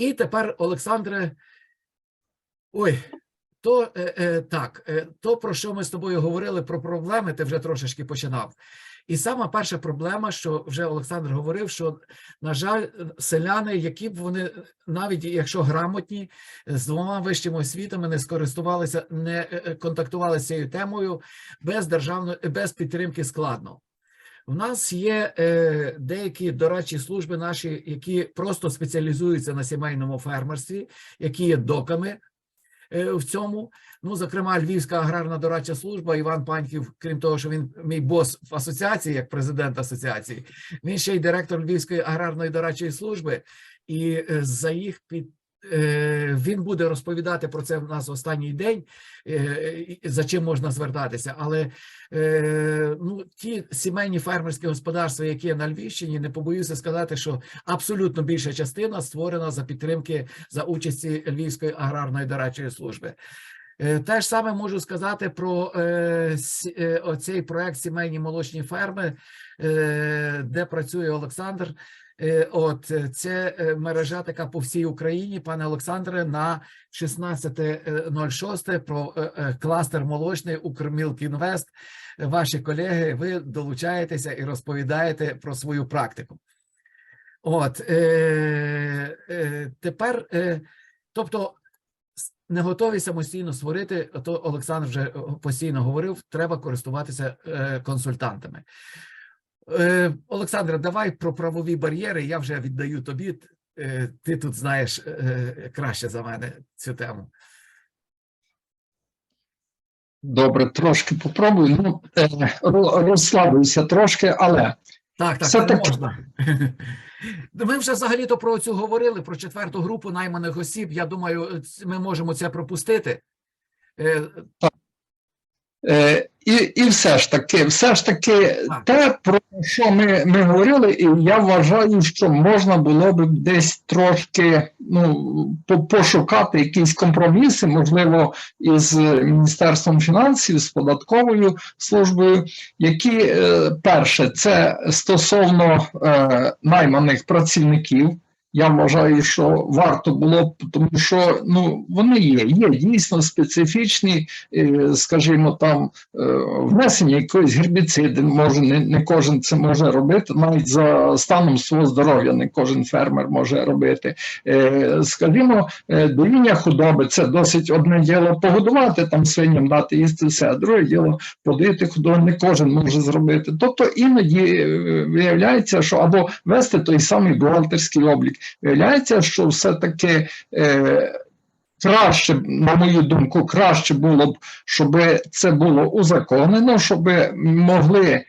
І тепер, Олександре, ой, то е, е, так, е, то про що ми з тобою говорили про проблеми, ти вже трошечки починав. І сама перша проблема, що вже Олександр говорив, що, на жаль, селяни, які б вони, навіть якщо грамотні, з двома вищими освітами не скористувалися, не е, е, контактували з цією темою без державної без підтримки складно. У нас є е, деякі дорадчі служби наші, які просто спеціалізуються на сімейному фермерстві, які є доками е, в цьому. Ну, зокрема, Львівська аграрна дорадча служба Іван Паньків, крім того, що він мій бос в асоціації, як президент асоціації, він ще й директор Львівської аграрної дорадчої служби, і е, за їх під він буде розповідати про це в нас останній день, е, за чим можна звертатися. Але е, ну, ті сімейні фермерські господарства, які є на Львівщині, не побоюся сказати, що абсолютно більша частина створена за підтримки за участі Львівської аграрної дорадчої служби. Е, Те ж саме можу сказати про е, е, оцей проект сімейні молочні ферми, е, де працює Олександр. Е, От е, це е, мережа така по всій Україні, пане Олександре, на 16.06 про кластер молочний Укрмілк Інвест. Ваші колеги, ви долучаєтеся і розповідаєте про свою практику. От е, е, тепер, е, тобто, не готові самостійно створити, то Олександр вже постійно говорив, треба користуватися консультантами. Е, Олександре, давай про правові бар'єри. Я вже віддаю тобі. Е, Ти тут знаєш е, краще за мене цю тему. Добре, трошки попробую. Ну, е, ро- трошки, але Так, так, Все не таки. можна. Ми вже взагалі-то про цю говорили, про четверту групу найманих осіб. Я думаю, ми можемо це пропустити. Е, е, і, і все ж таки, все ж таки, те, про що ми, ми говорили, і я вважаю, що можна було б десь трошки ну, по- пошукати якісь компроміси, можливо, із Міністерством фінансів, з податковою службою, які е, перше, це стосовно е, найманих працівників. Я вважаю, що варто було б, тому що ну вони є, є дійсно специфічні, е, скажімо, там е, внесення якоїсь гербіциди, може не, не кожен це може робити, навіть за станом свого здоров'я не кожен фермер може робити. Е, Скажімо, доїння худоби це досить одне діло погодувати там свиням, дати їсти все, а друге діло подоїти худобу не кожен може зробити. Тобто іноді виявляється, що або вести той самий бухгалтерський облік. Виявляється, що все-таки е, краще, на мою думку, краще було б, щоб це було узаконено, щоб могли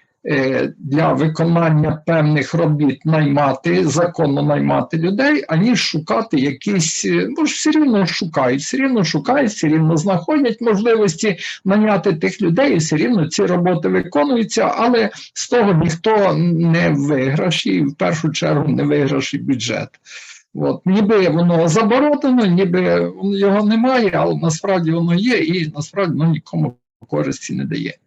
для виконання певних робіт наймати, законно наймати людей, аніж шукати якісь, е, бо ж все рівно шукають, все рівно шукають, все рівно знаходять можливості наняти тих людей, і все рівно ці роботи виконуються, але з того ніхто не виграш, і в першу чергу не виграш і бюджет. От, ніби воно заборонено, ніби його немає, але насправді воно є, і насправді воно нікому користі не дає.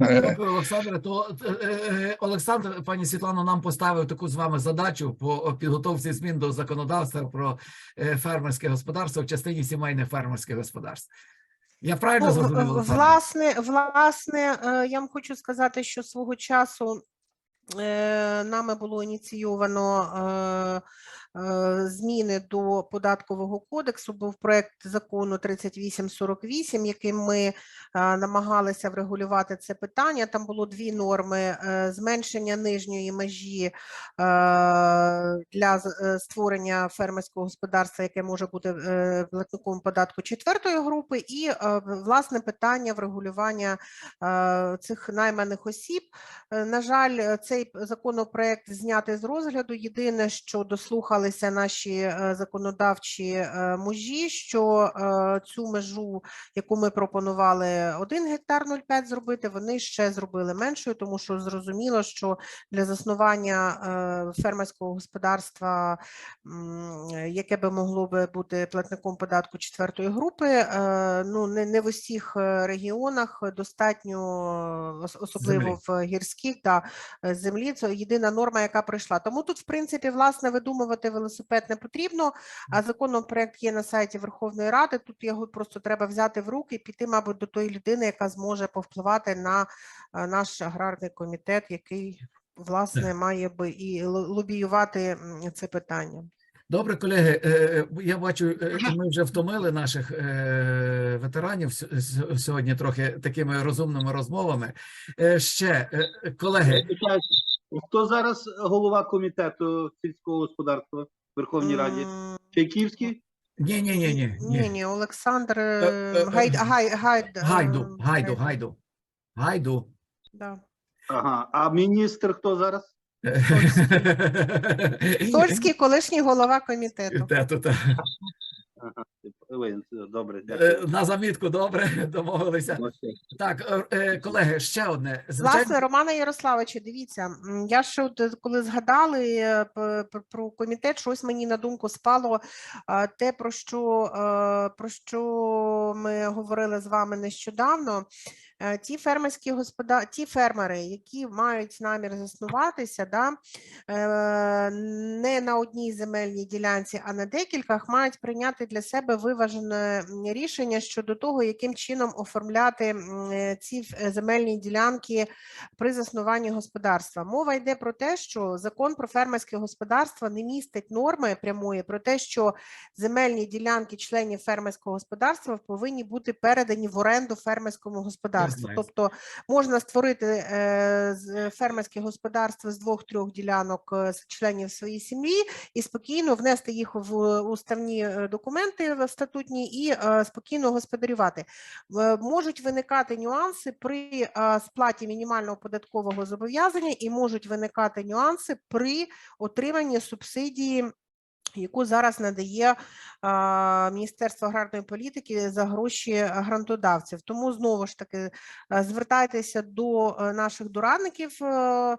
Е, Дякую, Олександре. То е, е, Олександр, пані Світлано, нам поставив таку з вами задачу по підготовці змін до законодавства про фермерське господарство в частині сімейних фермерських господарств. Я правильно Ну, зрозумів, власне, власне, я вам хочу сказати, що свого часу нами було ініційовано зміни до податкового кодексу. Був проект закону 3848, яким ми е, намагалися врегулювати це питання. Там було дві норми: е, зменшення нижньої межі е, для е, створення фермерського господарства, яке може бути е, платником податку четвертої групи, і е, власне питання врегулювання е, цих найманих осіб. Е, На жаль, е, цей законопроект знятий з розгляду. Єдине, що дослухалися наші е, законодавчі е, мужі, що е, цю межу, яку ми пропонували 1 гектар 0,5 зробити, вони ще зробили меншою, тому що зрозуміло, що для заснування фермерського господарства, яке би могло би бути платником податку четвертої групи, ну не, не в усіх регіонах достатньо, ос- особливо в гірських та землі. Це єдина норма, яка прийшла. Тому тут, в принципі, власне, видумувати велосипед не потрібно, а законопроект є на сайті Верховної Ради. Тут його просто треба взяти в руки і піти, мабуть, до тої людини, яка зможе повпливати на е, наш аграрний комітет, який власне має би і лобіювати це питання. Добре, колеги. е, е, Я бачу, ми вже втомили наших ветеранів сьогодні трохи такими розумними розмовами. Ще, колеги, Хто зараз голова комітету сільського господарства в Верховній Раді? Чайківський? ні, ні, ні, Ні, ні. ні, Олександр е, е, е, Гайд, гай, гайд, Гайду, гайду, гайду, гайду. Да. Ага. А міністр хто зараз? Сольський, колишній голова комітету. Те, то, те. Ага. Добре, Е, дякую. На замітку, добре, домовилися. Так, е, е, колеги, ще одне. Власне, Романа Ярославовича, дивіться, я ще от, коли згадали про комітет, щось мені на думку спало те, про що, про що ми говорили з вами нещодавно. Е, Ті фермерські господа... ті фермери, які мають намір заснуватися, да, е, не на одній земельній ділянці, а на декількох, мають прийняти для себе виважене рішення щодо того, яким чином оформляти е, ці земельні ділянки при заснуванні господарства. Мова йде про те, що закон про фермерське господарство не містить норми прямої про те, що земельні ділянки членів фермерського господарства повинні бути передані в оренду фермерському господарству. Знаю. Тобто можна створити е, фермерське господарство з двох-трьох ділянок е, членів своєї сім'ї і спокійно внести їх в уставні е, документи в статутні і е, спокійно господарювати. Е, Можуть виникати нюанси при е, сплаті мінімального податкового зобов'язання і можуть виникати нюанси при отриманні субсидії. Яку зараз надає Міністерство аграрної політики за гроші грантодавців. Тому знову ж таки е, звертайтеся до е, наших дорадників. е,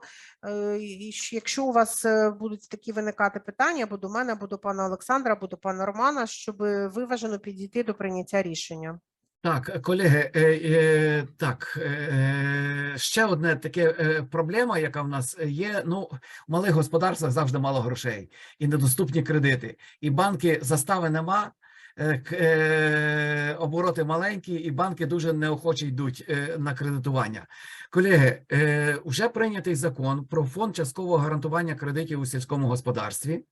Якщо у вас будуть такі виникати питання, або до мене, або до пана Олександра, або до пана Романа, щоб виважено підійти до прийняття рішення. Так, колеги, е, е, так, е, ще одне таке е, проблема, яка в нас є. Ну, в малих господарствах завжди мало грошей і недоступні кредити. І банки застави нема, е, е, обороти маленькі, і банки дуже неохоче йдуть е, на кредитування. Колеги, е, вже прийнятий закон про фонд часткового гарантування кредитів у сільському господарстві.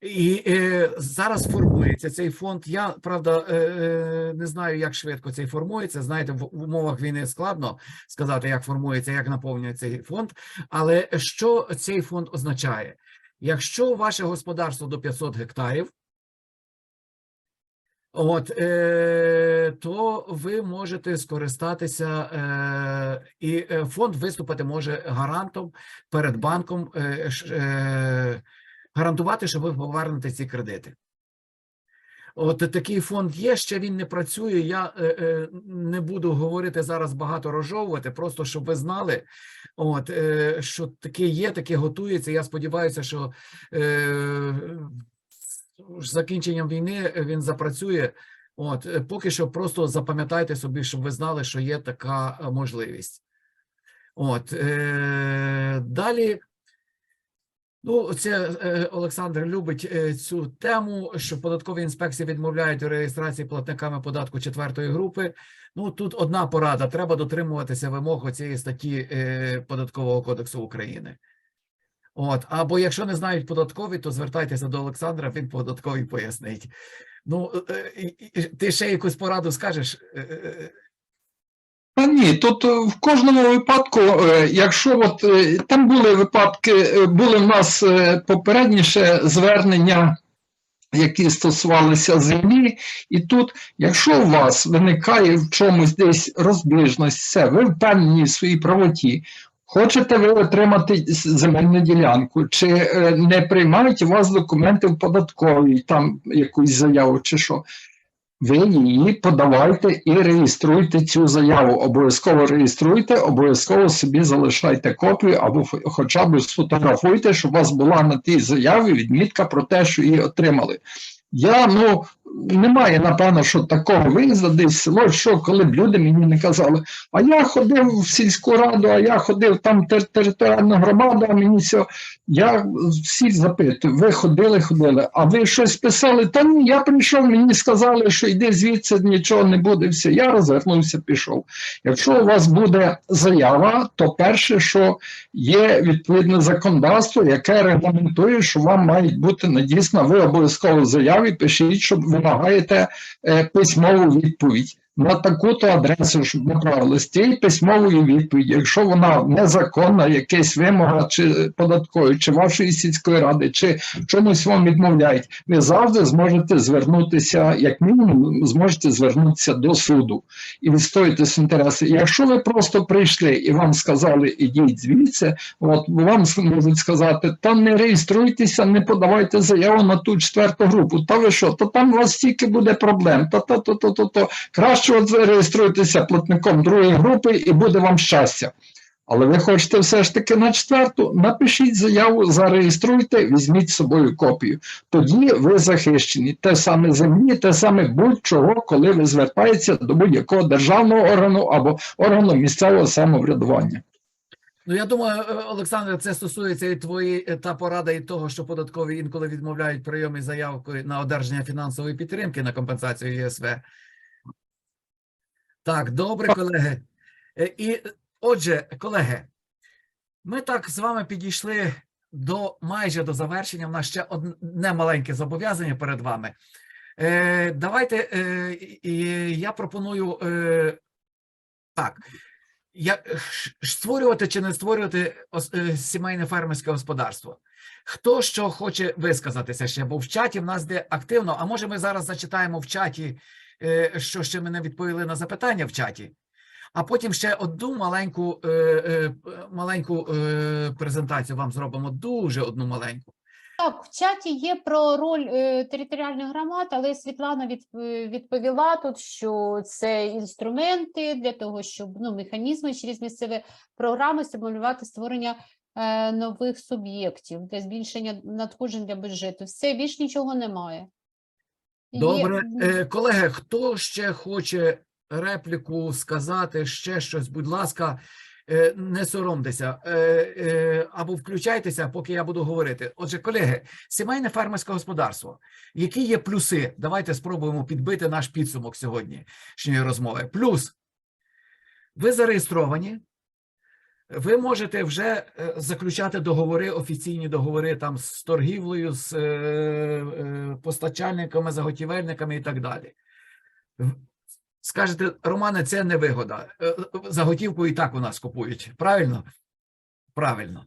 І е, зараз формується цей фонд. Я правда е, е, не знаю, як швидко цей формується. Знаєте, в, умовах війни складно сказати, як формується, як наповнюється цей фонд. Але що цей фонд означає? Якщо ваше господарство до 500 гектарів, от, е, то ви можете скористатися, е, і е, фонд виступити може гарантом перед банком. Е, е, гарантувати, що ви повернете ці кредити. От такий фонд є, ще він не працює. Я е, е, не буду говорити зараз багато розжовувати, просто щоб ви знали, от, е, що таке є, таке готується. Я сподіваюся, що е, з закінченням війни він запрацює. От, е, поки що просто запам'ятайте собі, щоб ви знали, що є така е, можливість. От, е, далі. Ну, це е, Олександр любить е, цю тему, що податкові інспекції відмовляють у реєстрації платниками податку четвертої групи. Ну тут одна порада: треба дотримуватися вимог цієї статті е, податкового кодексу України. От, або якщо не знають податкові, то звертайтеся до Олександра, він податковий пояснить. Ну, ти ще якусь пораду скажеш? Та ні, тут е, в кожному випадку, е, якщо от е, там були випадки, були в нас попередніше звернення, які стосувалися землі, і тут, якщо у вас виникає в чомусь десь розбіжність, все, ви впевнені в своїй правоті. Хочете ви отримати земельну ділянку, чи не приймають у вас документи в податковій, там якусь заяву, чи що? Ви її подавайте і реєструйте цю заяву. Обов'язково реєструйте, обов'язково собі залишайте копію або хоча б сфотографуйте, щоб у вас була на тій заяві відмітка про те, що її отримали. Я ну немає, напевно, що такого виїзду десь село, що коли б люди мені не казали, а я ходив в сільську раду, а я ходив там тер- територіальну громаду, а мені все. Я всіх запитую, ви ходили, ходили, а ви щось писали? Та ні, я прийшов, мені сказали, що йди звідси, нічого не буде. Все, я розвернувся, пішов. Якщо у вас буде заява, то перше, що є відповідне законодавство, яке регламентує, що вам мають бути надісно, ви обов'язково в заяві пишіть, що вимагаєте е, письмову відповідь. На таку-то адресу, щоб направили з цією письмовою відповіді, якщо вона незаконна, якась вимога чи податкової, чи вашої сільської ради, чи чомусь вам відмовляють, ви завжди зможете звернутися, як мінімум, зможете звернутися до суду і відстоїти інтереси. Якщо ви просто прийшли і вам сказали, ідіть звідси, от вам можуть сказати, та не реєструйтеся, не подавайте заяву на ту четверту групу. Та ви що, то там у вас стільки буде проблем. Та то, то, то, то, то. Краще от ви реєструйтеся платником другої групи і буде вам щастя. Але ви хочете все ж таки на четверту, напишіть заяву, зареєструйте, візьміть з собою копію. Тоді ви захищені. Те саме землі, те саме будь-чого, коли ви звертаєтеся до будь-якого державного органу або органу місцевого самоврядування. Ну, я думаю, е, Олександре, це стосується і твої е, та порада, і того, що податкові інколи відмовляють прийомі заявки на одержання фінансової підтримки на компенсацію ЄСВ. Так, добре, колеги. Е, І отже, колеги, ми так з вами підійшли до майже до завершення. У нас ще одне маленьке зобов'язання перед вами. Е, давайте е, я пропоную е, так. Я, створювати чи не створювати е, сімейне фермерське господарство? Хто що хоче висказатися ще? Бо в чаті в нас де активно, а може ми зараз зачитаємо в чаті, що ще ми не відповіли на запитання в чаті, а потім ще одну маленьку, е, е, маленьку е, презентацію вам зробимо. Дуже одну маленьку. Так, в чаті є про роль е, територіальних громад, але Світлана від, е, відповіла тут, що це інструменти для того, щоб ну, механізми через місцеві програми стимулювати створення е, нових суб'єктів для збільшення надходжень для бюджету. Все, більш нічого немає. Є- Добре, м, Е, колеги, хто ще хоче репліку сказати, ще щось, будь ласка, е, не соромтеся е, або включайтеся, поки я буду говорити. Отже, колеги, сімейне фермерське господарство. Які є плюси? Давайте спробуємо підбити наш підсумок сьогоднішньої розмови. Плюс ви зареєстровані. Ви можете вже е, заключати договори, офіційні договори там з торгівлею, з е, е, постачальниками, заготівельниками і так далі. Скажете, Романе, це не вигода. Е, Заготівку і так у нас купують. Правильно? Правильно.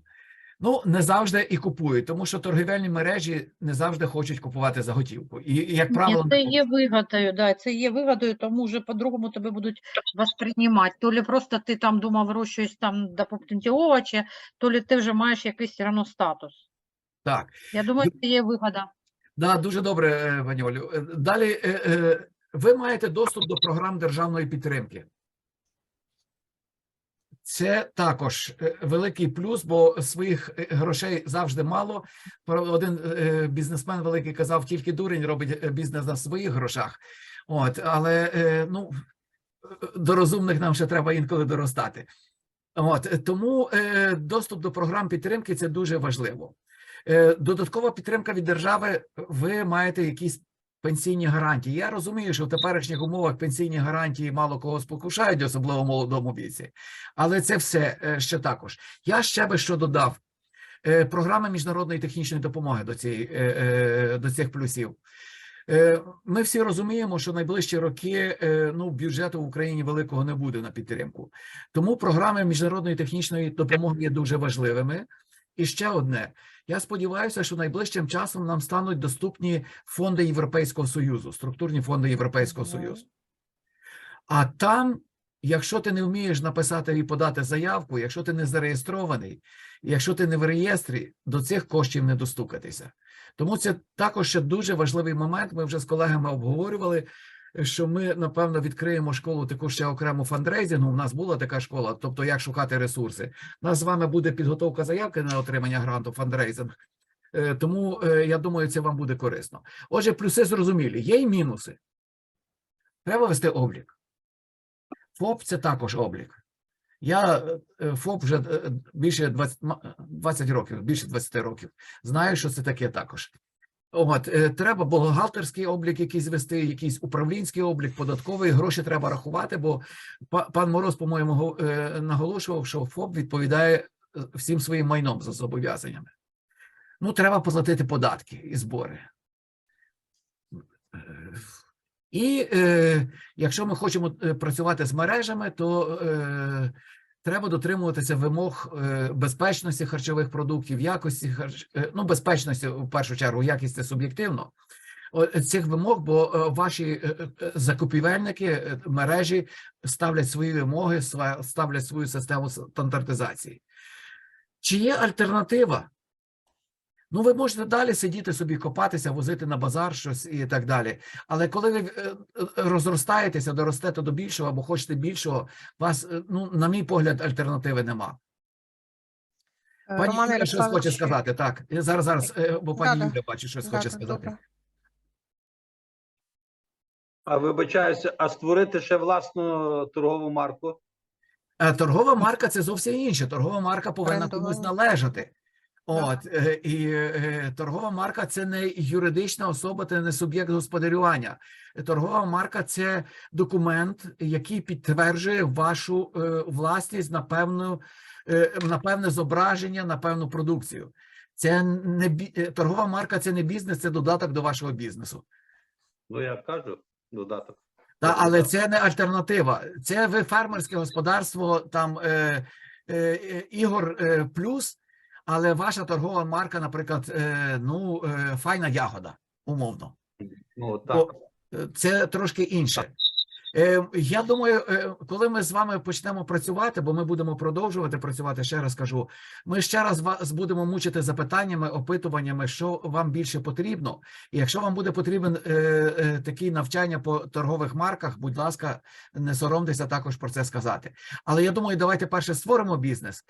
Ну, не завжди і купують, тому що торгівельні мережі не завжди хочуть купувати заготівку. І, і як правило, Ні, це є вигодою, да, це є вигодою, тому вже по-другому тебе будуть восприймати. То лі просто ти там думав вирощуєш там, допустим, ті овочі, то лі ти вже маєш якийсь все одно статус. так. Я думаю, це є вигода. Да, дуже добре, е, пані Олю. Е, Далі е, е, ви маєте доступ до програм державної підтримки. Це також е, великий плюс, бо своїх е, грошей завжди мало. Один е, бізнесмен великий казав, тільки дурень робить бізнес на своїх грошах. От, але ну, до розумних нам ще треба інколи доростати. От, тому доступ до програм підтримки це дуже важливо. Додаткова підтримка від держави, ви маєте якісь пенсійні гарантії. Я розумію, що в теперішніх умовах пенсійні гарантії мало кого спокушають, особливо молодому віці. Але це все е, ще також. Я ще би що додав. Е, Програми міжнародної технічної допомоги до, цієї, е, до цих плюсів. Ми всі розуміємо, що найближчі роки ну, бюджету в Україні великого не буде на підтримку. Тому програми міжнародної технічної допомоги є дуже важливими. І ще одне. Я сподіваюся, що найближчим часом нам стануть доступні фонди Європейського Союзу, структурні фонди Європейського Мгм. Союзу. А там, якщо ти не вмієш написати і подати заявку, якщо ти не зареєстрований, якщо ти не в реєстрі, до цих коштів не достукатися. Тому це також ще дуже важливий момент. Ми вже з колегами обговорювали, що ми напевно відкриємо школу таку ще окрему фандрейзингу. У нас була така школа, тобто як шукати ресурси. У нас з вами буде підготовка заявки на отримання гранту фандрейзинг. Е, Тому е, я думаю, це вам буде корисно. Отже, плюси зрозумілі. Є і мінуси. Треба вести облік. ФОП це також облік. Я е, ФОП вже більше 20, 20 років, більше 20 років. Знаю, що це таке також. От, е, треба бухгалтерський облік якийсь вести, якийсь управлінський облік, податковий, гроші треба рахувати, бо пан Мороз, по-моєму, е, наголошував, що ФОП відповідає е, всім своїм майном за зобов'язаннями. Ну, треба платити податки і збори. І е, якщо ми хочемо працювати з мережами, то е, треба дотримуватися вимог е, безпечності харчових продуктів, якості харч... е, ну, безпечності в першу чергу, якість суб'єктивно. Цих вимог, бо е, ваші закупівельники мережі ставлять свої вимоги, ставлять свою систему стандартизації. Чи є альтернатива? Ну, ви можете далі сидіти собі, копатися, возити на базар щось і так далі. Але коли ви е, е, розростаєтеся, доростете до більшого або хочете більшого, у вас, е, ну, на мій погляд, альтернативи нема. Пані Роман Юля щось хоче сказати, так. Я Зараз, зараз, бо пані Да-да. Юля бачу, щось да, хоче да, сказати. добре. А вибачаюся, а створити ще власну торгову марку? Торгова марка це зовсім інше. Торгова марка повинна комусь належати. От е, і е, торгова марка це не юридична особа, це не суб'єкт господарювання. Торгова марка це документ, який підтверджує вашу е, власність на певну на певне зображення, на певну продукцію. Це не торгова марка, це не бізнес, це додаток до вашого бізнесу. Ну я кажу, додаток. Та, але це не альтернатива. Це ви фермерське господарство, там е, е, Ігор е, плюс, але ваша торгова марка, наприклад, е, ну, е, файна ягода, умовно. Ну так. Бо, е, Це трошки інше. Я думаю, коли ми з вами почнемо працювати, бо ми будемо продовжувати працювати, ще раз кажу, ми ще раз вас будемо мучити запитаннями, опитуваннями, що вам більше потрібно. І якщо вам буде потрібен е, е, такі навчання по торгових марках, будь ласка, не соромтеся також про це сказати. Але я думаю, давайте перше створимо бізнес,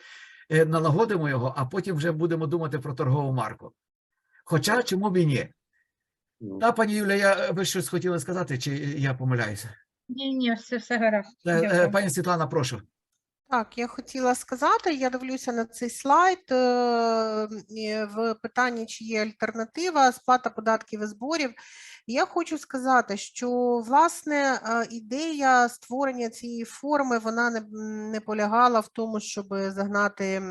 налагодимо його, а потім вже будемо думати про торгову марку. Хоча чому б і ні? Ну, Та, пані Юля, я ви щось хотіли сказати, чи я помиляюся? Ні, ні, все, все гаразд. Е, е, Дякую. Пані Світлана, прошу. Так, я хотіла сказати, я дивлюся на цей слайд е, в питанні, чи є альтернатива, сплата податків і зборів. Я хочу сказати, що власне ідея створення цієї форми вона не, не полягала в тому, щоб загнати,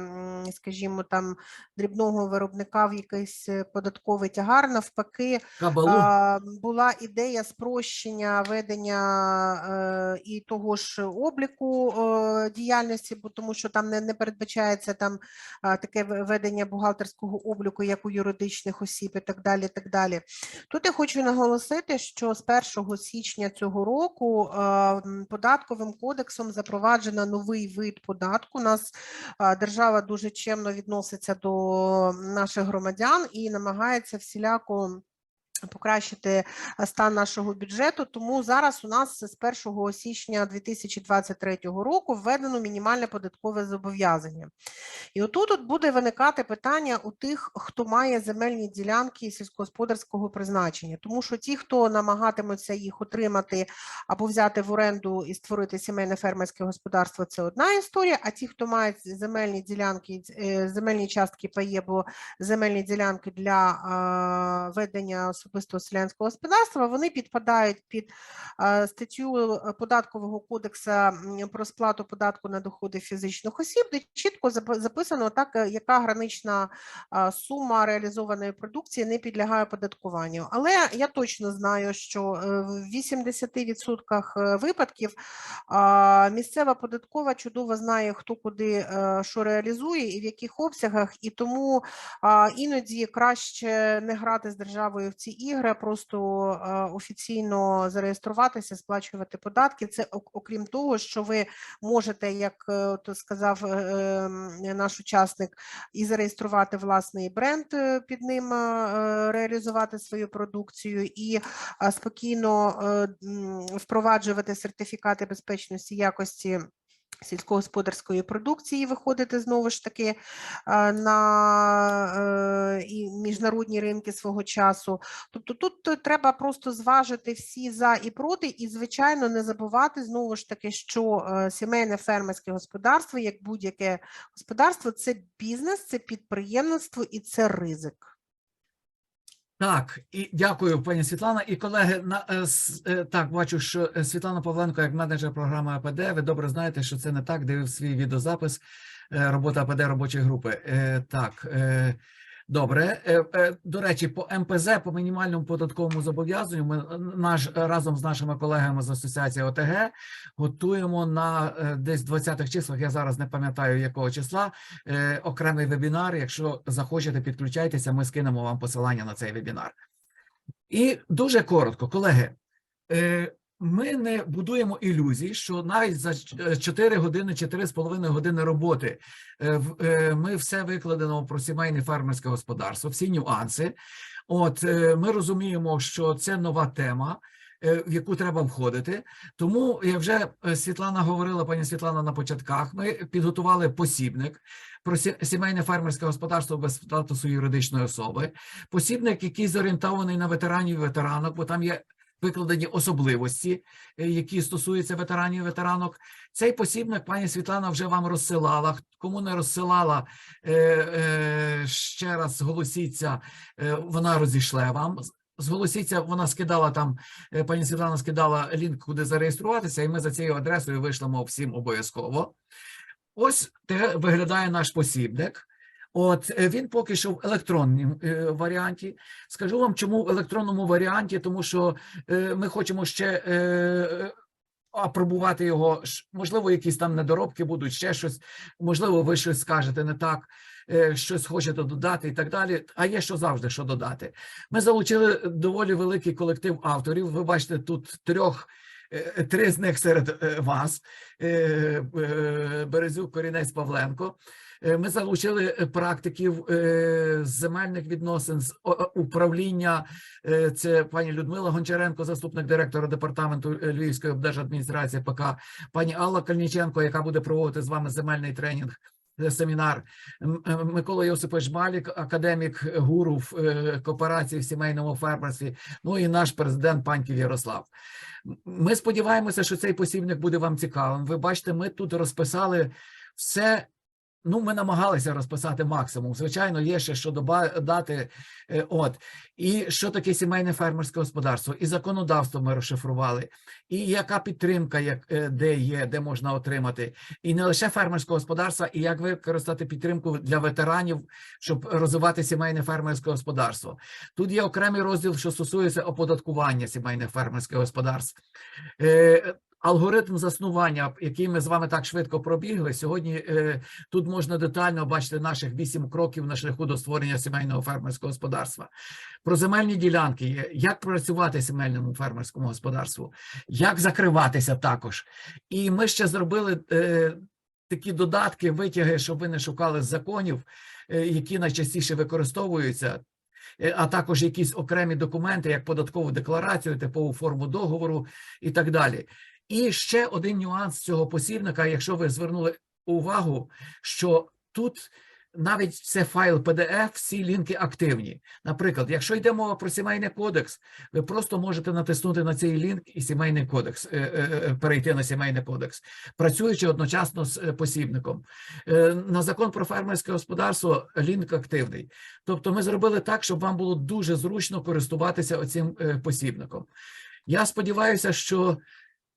скажімо, там дрібного виробника в якийсь податковий тягар. Навпаки, а, була ідея спрощення ведення і того ж обліку е, діяльності, бо тому що там не, не передбачається там таке ведення бухгалтерського обліку, як у юридичних осіб, і так далі. Так далі. Тут я хочу наголосити, що з 1 січня цього року е, податковим кодексом запроваджено новий вид податку. У нас держава дуже чемно відноситься до наших громадян і намагається всіляко покращити стан нашого бюджету. Тому зараз у нас з 1 січня 2023 року введено мінімальне податкове зобов'язання. І отут от буде виникати питання у тих, хто має земельні ділянки сільськогосподарського призначення, тому що ті, хто намагатимуться їх отримати або взяти в оренду і створити сімейне фермерське господарство, це одна історія. А ті, хто мають земельні ділянки, е, земельні частки паї або земельні ділянки для ведення особистого селянського господарства, вони підпадають під статтю е, податкового кодексу про сплату податку на доходи фізичних осіб, де чітко записано так, е, яка гранична сума реалізованої продукції не підлягає оподаткуванню. Але я точно знаю, що е, в 80% випадків місцева податкова чудово знає, хто куди е, що реалізує і в яких обсягах, і тому іноді краще не грати з державою в ці ігри, просто офіційно зареєструватися, сплачувати податки. Це окрім того, що ви можете, як е, то сказав е, наш учасник, і зареєструвати власний бренд е, під ним е, реалізувати свою продукцію і спокійно е, впроваджувати сертифікати безпечності якості сільськогосподарської продукції виходити знову ж таки е, на е, міжнародні ринки свого часу. Тобто тут е, треба просто зважити всі за і проти, і, звичайно, не забувати знову ж таки, що сімейне фермерське господарство, як будь-яке господарство, це бізнес, це підприємництво і це ризик. Так, і дякую, пані Світлана. І колеги, на е, е, так бачу, що е, Світлана Павленко, як менеджер програми АПД, ви добре знаєте, що це не так. Дивив свій відеозапис робота АПД робочої групи. Так, добре. Е, е, До речі, по МПЗ, по мінімальному податковому зобов'язанню, ми е, наш разом з нашими колегами з асоціації ОТГ готуємо на десь 20-х числах. Я зараз не пам'ятаю якого числа окремий вебінар. Якщо захочете, підключайтеся, ми скинемо вам посилання на цей вебінар. І дуже коротко, колеги, ми не будуємо ілюзій, що навіть за 4 години, 4,5 години роботи е, е, ми все викладено про сімейне фермерське господарство, всі нюанси. От е, ми розуміємо, що це нова тема. е, В яку треба входити, тому як вже е, Світлана говорила, пані Світлана на початках. Ми підготували посібник про сімейне фермерське господарство без статусу юридичної особи. Посібник, який зорієнтований на ветеранів і ветеранок, бо там є викладені особливості, е, які стосуються ветеранів і ветеранок. Цей посібник пані Світлана вже вам розсилала. Кому не розсилала, е, е, ще раз зголосіться, е, вона розійшле вам. Зголосіться, вона скидала там, пані Світлана скидала лінк, куди зареєструватися, і ми за цією адресою вийшлемо всім обов'язково. Ось те виглядає наш посібник. От е, він поки що в електронному е, варіанті. Скажу вам, чому в електронному варіанті, тому що е, ми хочемо ще апробувати його. Можливо, якісь там недоробки будуть, ще щось. Можливо, ви щось скажете не так, щось хочете додати і так далі. А є що завжди що додати. Ми залучили доволі великий колектив авторів. Ви бачите тут трьох. Три з них серед вас: Березюк, Корінець, Павленко. Е, Ми залучили е, практиків е, з земельних відносин, з управління. Це пані Людмила Гончаренко, заступник директора департаменту Львівської облдержадміністрації ПК, пані Алла Кальніченко, яка буде проводити з вами земельний тренінг. Семінар Микола Йосипович Малік, академік гуру в кооперації в сімейному фермерстві. Ну і наш президент Паньків Ярослав. Ми сподіваємося, що цей посібник буде вам цікавим. Ви бачите, ми тут розписали все. Ну, ми намагалися розписати максимум. Звичайно, є ще що доба- дати. е, От і що таке сімейне фермерське господарство, і законодавство ми розшифрували, і яка підтримка, як е, де є, де можна отримати, і не лише фермерського господарства, і як використати підтримку для ветеранів, щоб розвивати сімейне фермерське господарство. Тут є окремий розділ, що стосується оподаткування сімейних фермерських господарств. Алгоритм заснування, який ми з вами так швидко пробігли, сьогодні е, тут можна детально бачити наших вісім кроків на шляху до створення сімейного фермерського господарства. Про земельні ділянки як працювати сімейному фермерському господарству, як закриватися також. І ми ще зробили е, такі додатки, витяги, щоб ви не шукали законів, е, які найчастіше використовуються. е, А також якісь окремі документи, як податкову декларацію, типову форму договору і так далі. І ще один нюанс цього посібника, якщо ви звернули увагу, що тут навіть це файл PDF, всі лінки активні. Наприклад, якщо йде мова про сімейний кодекс, ви просто можете натиснути на цей лінк і сімейний кодекс, е, е, е, перейти на сімейний кодекс, працюючи одночасно з посібником. На закон про фермерське господарство лінк активний. Тобто ми зробили так, щоб вам було дуже зручно користуватися оцим посібником. Я сподіваюся, що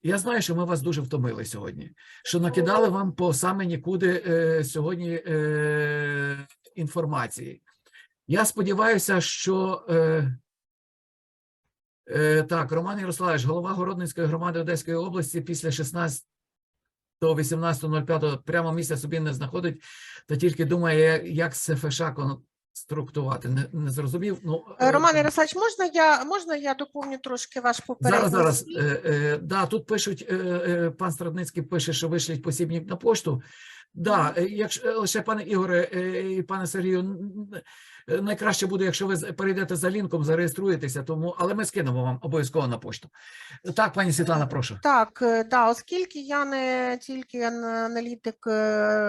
я знаю, що ми вас дуже втомили сьогодні, що накидали вам по саме нікуди е, сьогодні е, інформації. Я сподіваюся, що е, е, так, Роман Ярославович, голова Городницької громади Одеської області після 16 18.05 прямо місця собі не знаходить, та тільки думає, як з ФШ конструктувати. Не, не зрозумів. Ну, Е, е, Роман Ярославович, можна я, можна я доповню трошки ваш попередній Зараз, зараз. Е, е, да, тут пишуть, е, е, пан Страдницький пише, що вишлють посібник на пошту. Да, е, якщо е, лише пане Ігоре е, і пане Сергію, н- Е, Найкраще буде, якщо ви з- перейдете за лінком, зареєструєтеся, тому, але ми скинемо вам обов'язково на пошту. Так, пані Світлана, прошу. Так, е, да, оскільки я не тільки ан- аналітик е,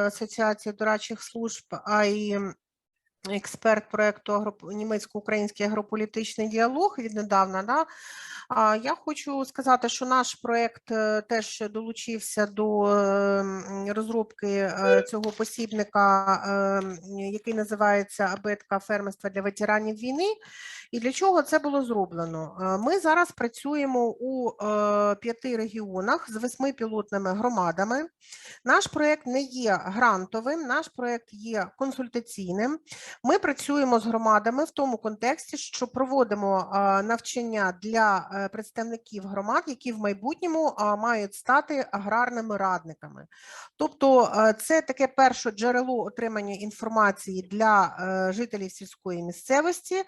Асоціації дорадчих служб, а й м, експерт проекту німецько-український агрополітичний діалог віднедавна, да, я хочу сказати, що наш проект е, теж долучився до е, розробки е, цього посібника, е, який називається Абетка фермерства для ветеранів війни. І для чого це було зроблено? Е, Ми зараз працюємо у е, п'яти регіонах з восьми пілотними громадами. Наш проєкт не є грантовим, наш проєкт є консультаційним. Ми працюємо з громадами в тому контексті, що проводимо е, навчання для представників громад, які в майбутньому мають стати аграрними радниками. Тобто, це таке перше джерело отримання інформації для жителів сільської місцевості.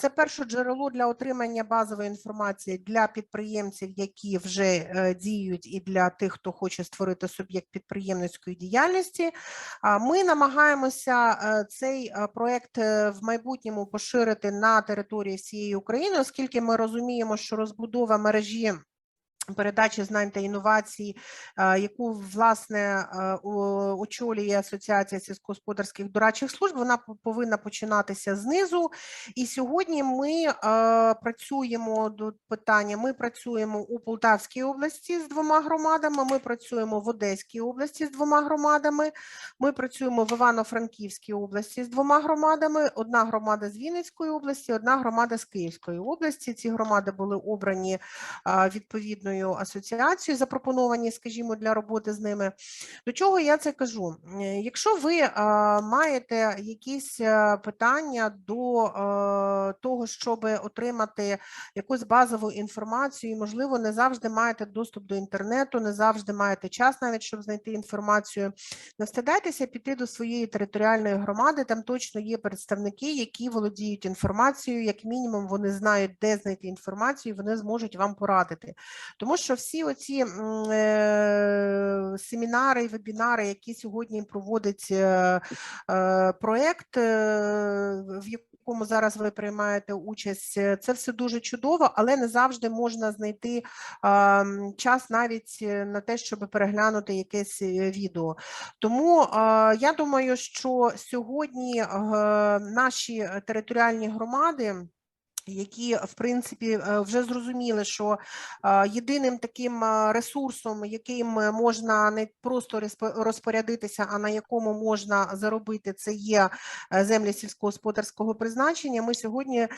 Це перше джерело для отримання базової інформації для підприємців, які вже е, діють, і для тих, хто хоче створити суб'єкт підприємницької діяльності. Ми намагаємося е, цей е, проект в майбутньому поширити на території всієї України, оскільки ми розуміємо, що розбудова мережі. Передачі знань та інновацій, е, яку власне е, очолює Асоціація сільськогосподарських дорадчих служб, вона повинна починатися знизу. І сьогодні ми е, працюємо до питання. Ми працюємо у Полтавській області з двома громадами. Ми працюємо в Одеській області з двома громадами. Ми працюємо в Івано-Франківській області з двома громадами. Одна громада з Вінницької області, одна громада з Київської області. Ці громади були обрані а, відповідною асоціацією, запропоновані, скажімо, для роботи з ними. До чого я це кажу? Е, Якщо ви а, маєте якісь е, питання до е, того, щоб отримати якусь базову інформацію, і, можливо, не завжди маєте доступ до інтернету, не завжди маєте час навіть, щоб знайти інформацію, не встидайтеся піти до своєї територіальної громади, там точно є представники, які володіють інформацією, як мінімум вони знають, де знайти інформацію, і вони зможуть вам порадити. Тому що всі оці е, семінари і вебінари, які сьогодні проводить е, е, е, в якому зараз ви приймаєте участь, е, це все дуже чудово, але не завжди можна знайти м, час навіть е, на те, щоб переглянути якесь е, відео. Тому а, я думаю, що сьогодні е, наші е, територіальні громади. Які в принципі е, вже зрозуміли, що е, єдиним таким е, ресурсом, яким можна не просто розпорядитися, а на якому можна заробити, це є землі сільськогосподарського призначення. Ми сьогодні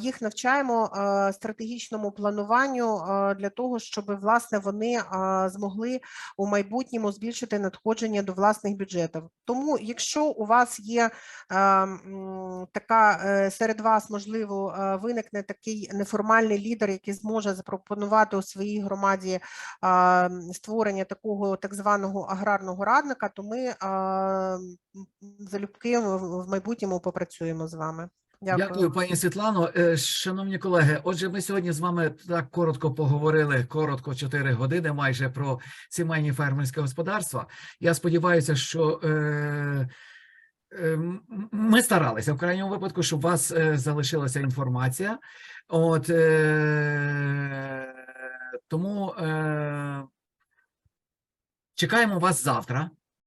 їх навчаємо стратегічному плануванню для того, щоб власне вони змогли у майбутньому збільшити надходження до власних бюджетів. Тому, якщо у вас є така серед вас, можливо, виникне такий неформальний лідер, який зможе запропонувати у своїй громаді створення такого так званого аграрного радника, то ми залюбки в майбутньому попрацюємо з вами. Дякую. Дякую, пані Світлано. Е, Шановні колеги, отже, ми сьогодні з вами так коротко поговорили, коротко 4 години майже про сімейні фермерські господарства. Я сподіваюся, що е, ми старалися в крайньому випадку, щоб у вас е, залишилася інформація. От е, тому е, чекаємо вас завтра.